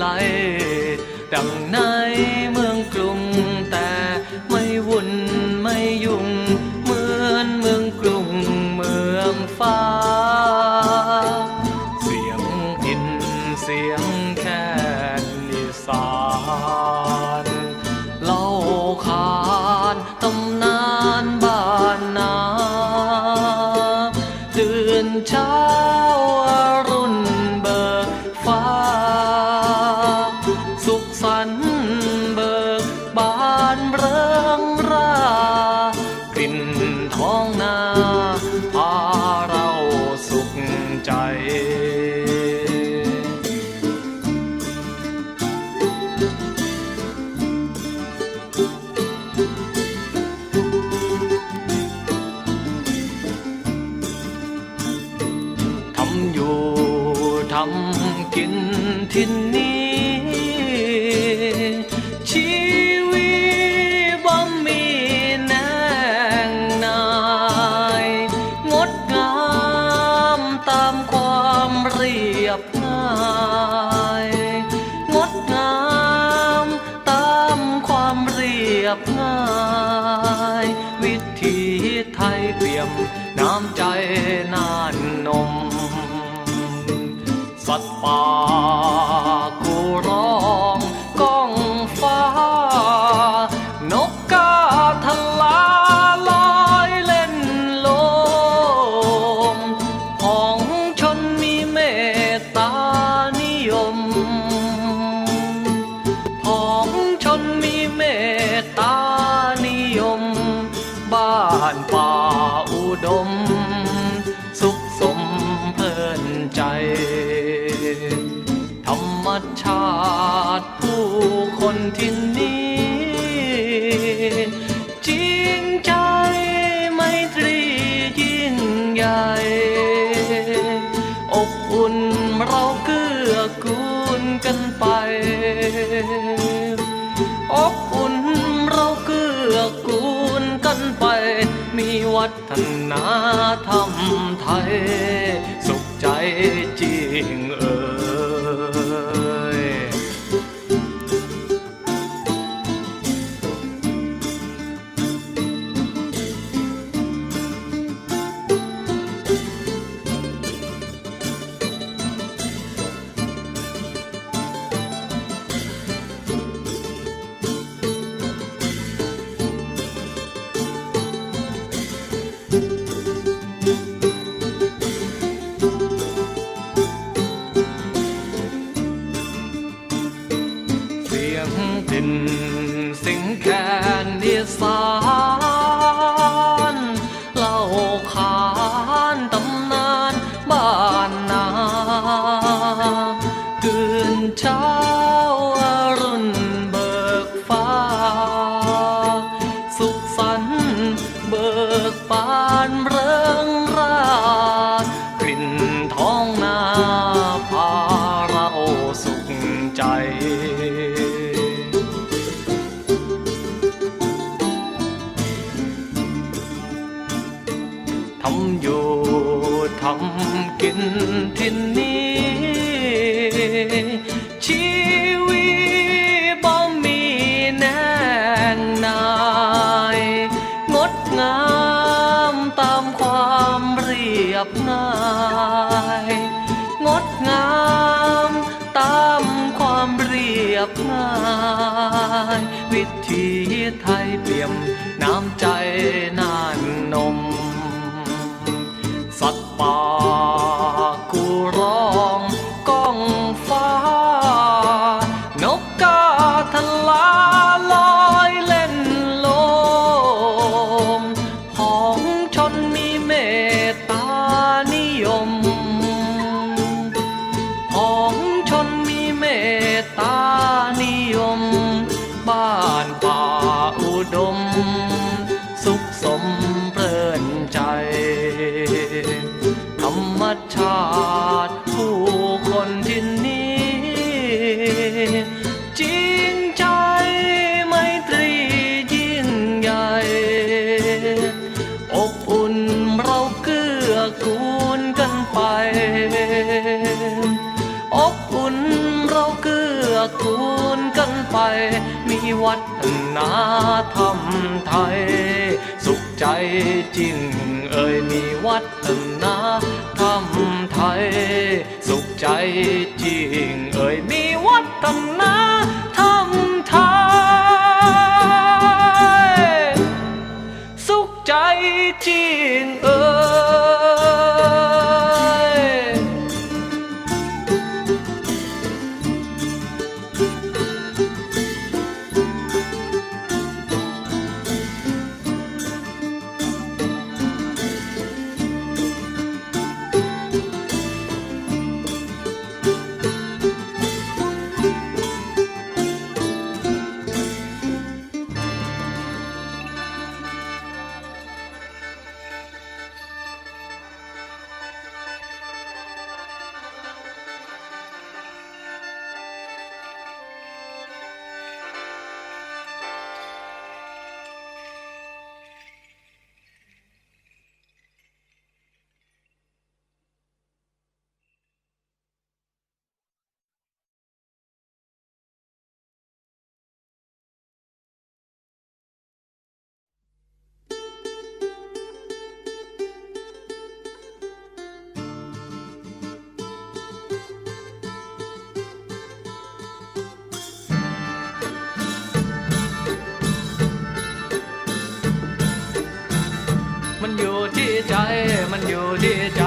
ไหลดังนั้น วัฒนธรรมไทย สุขใจ เดินชา ชีวิตบ่มีแนงนายงดงามตามความเรียบง่ายงดงามตามความเรียบง่าย วิถีไทยเปี่ยมน้ำใจ la la la. ไทย สุขใจจริงเอ่ยมีวัฒนาธรรมไทย สุขใจจริงเอ่ยมีวัฒนาธรรมไทย สุขใจจริงเอ่ย มันอยู่ที่ใจ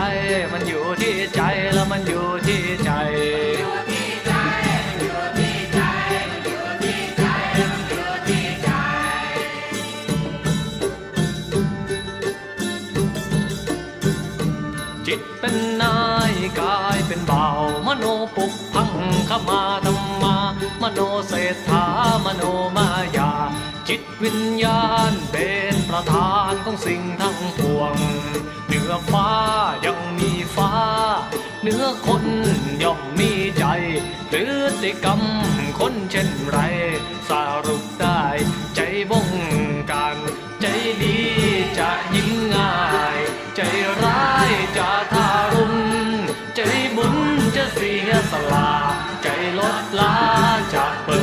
มันอยู่ที่ใจแล้วมันอยู่ที่ใจจิตเป็นนายกายเป็นเบามโนปุกพังขมาธรรมามโนเศรษฐา คนย่อมมีใจพฤติกรรมคนเช่นไร สรุปได้ ใจบงการ ใจดีจะยิ้มง่าย ใจร้ายจะทารุณ ใจบุญจะเสียสละใจลดละจะเปิด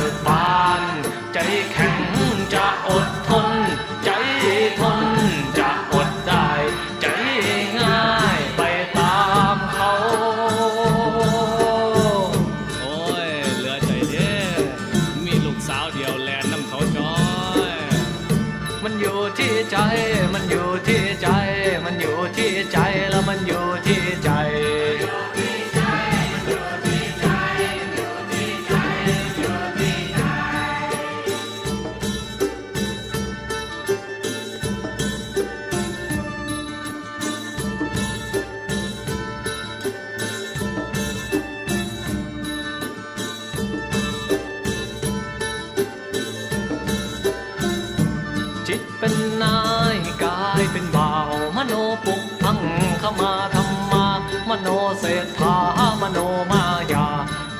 ษฐามโนมายา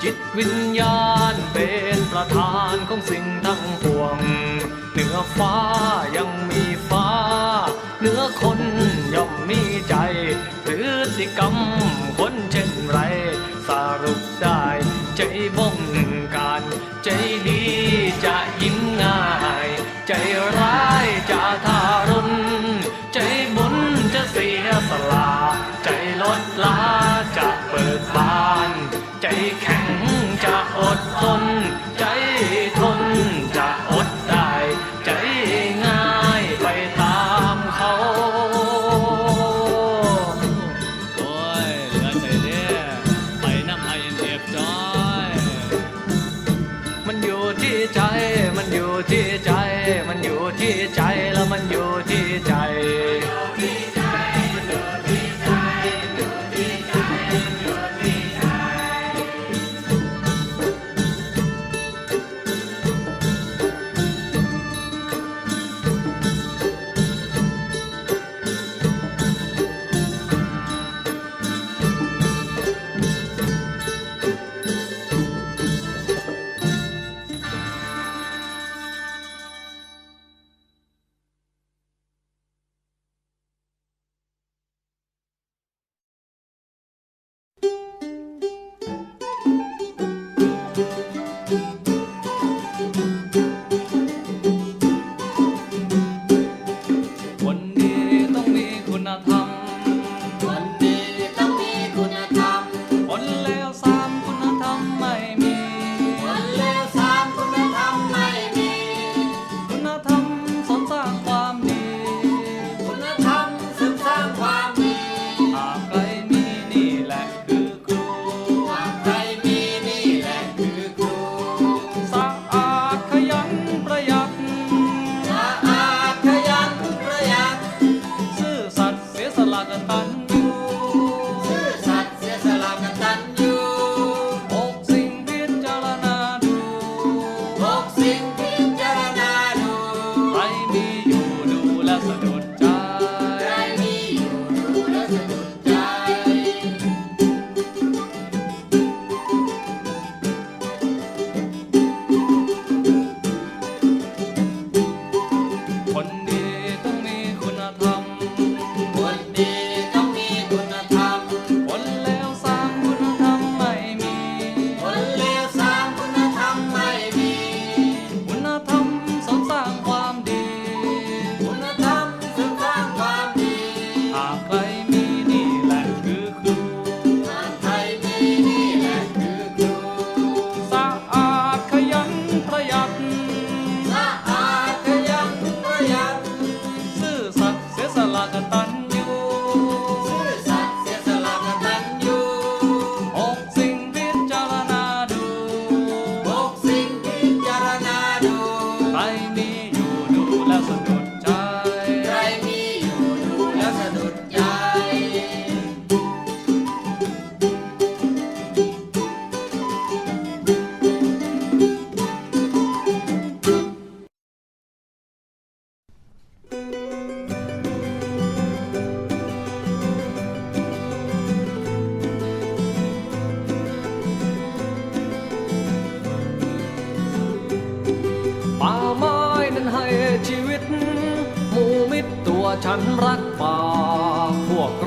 จิตวิญญาณเป็นประธานของสิ่งทั้งปวง เหนือฟ้ายังมีฟ้า เหนือคนย่อมมีใจพฤติกรรมคนเช่นไร สรุปได้ ใจบงการ ใจดีจะยิ้มง่าย ใจร้ายจะทารุณใจบุญจะเสียสละใจลดละ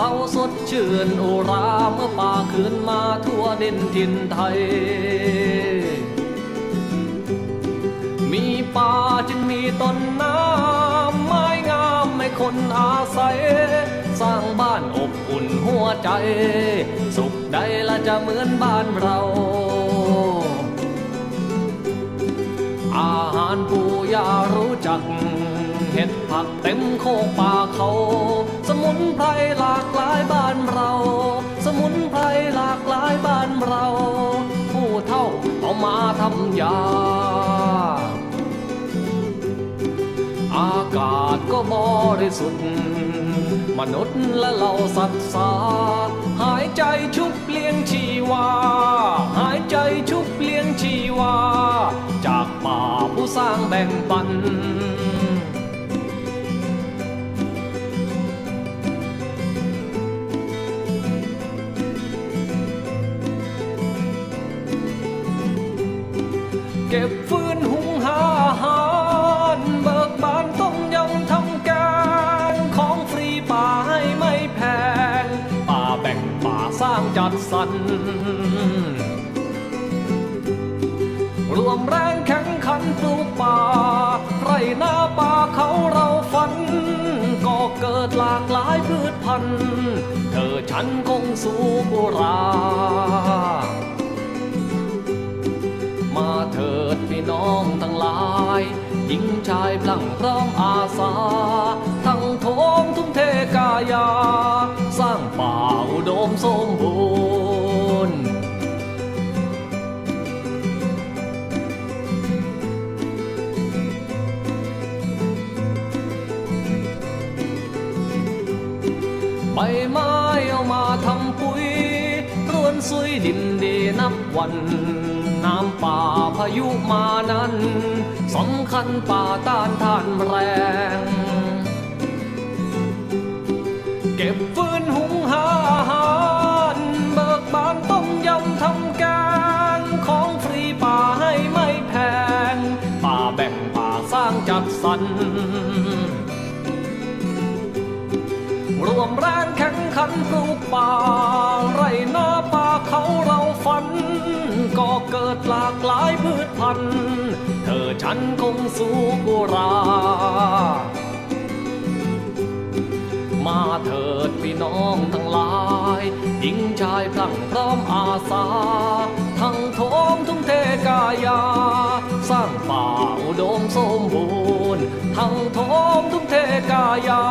าสดชื่นอุราเมื่อป่าคืนมาทั่วดินทินไทย มีป่าจึงมีต้นน้ำไม้งามให้คนอาศัย สร้างบ้านอบอุ่นหัวใจ สุขใดละจะเหมือนบ้านเราอาหารปูยารู้จัก เห็ดผักเต็มโคกป่าเขา สมุนไพรหลากหลายบ้านเรา สมุนไพรหลากหลายบ้านเรา ผู้เท่าเอามาทำยา อากาศก็บริสุทธิ์ มนุษย์และเราสัตว์สาหายใจชุบเลี้ยงชีวา หายใจชุบเลี้ยงชีวา จากป่าผู้สร้างแบ่งปัน ก็บฟืนหุงหาอาหารเบิกบานต้มยำทำแกงของฟรีป่าให้ไม่แพง ป่าแบ่งป่าสร้างจัดสรรรวมแรงแข่งขันปลูกป่า ไรหน้าป่าเขาเราฝัน ก็เกิดหลากหลายพืชพันธุ์เธอฉันคงสู้บุรามาเถิด พี่น้องทั้งหลายหญิงชายพลังพร้อมอาสา ทั้งโทมทุ่มเทกายา สร้างป่าอุดมสมบูรณ์ใบไม้เอามาทำปุ๋ยร่วนซุยดินดีนับวัน น้ำป่าายุมานั้นสำคัญป่าต้านทานแรง เก็บฟืนหุงหาอาหารเบิกบานต้มยำทำแกงของฟรีป่าให้ไม่แพง ป่าแบ่งป่าสร้างจัดสรรรวมแรงแข่งขันปลูกป่าไรหน้าป่า เขาเราฝัน ก็เกิดหลากหลายพืชพันธุ์ เธอฉันคงสู้กุรา มาเถิดพี่น้องทั้งหลาย หญิงชายพลังพร้อมอาสา ทั้งโทมทุ่มเทกายา สร้างป่าอุดมสมบูรณ์ ทั้งโทมทุ่มเทกายา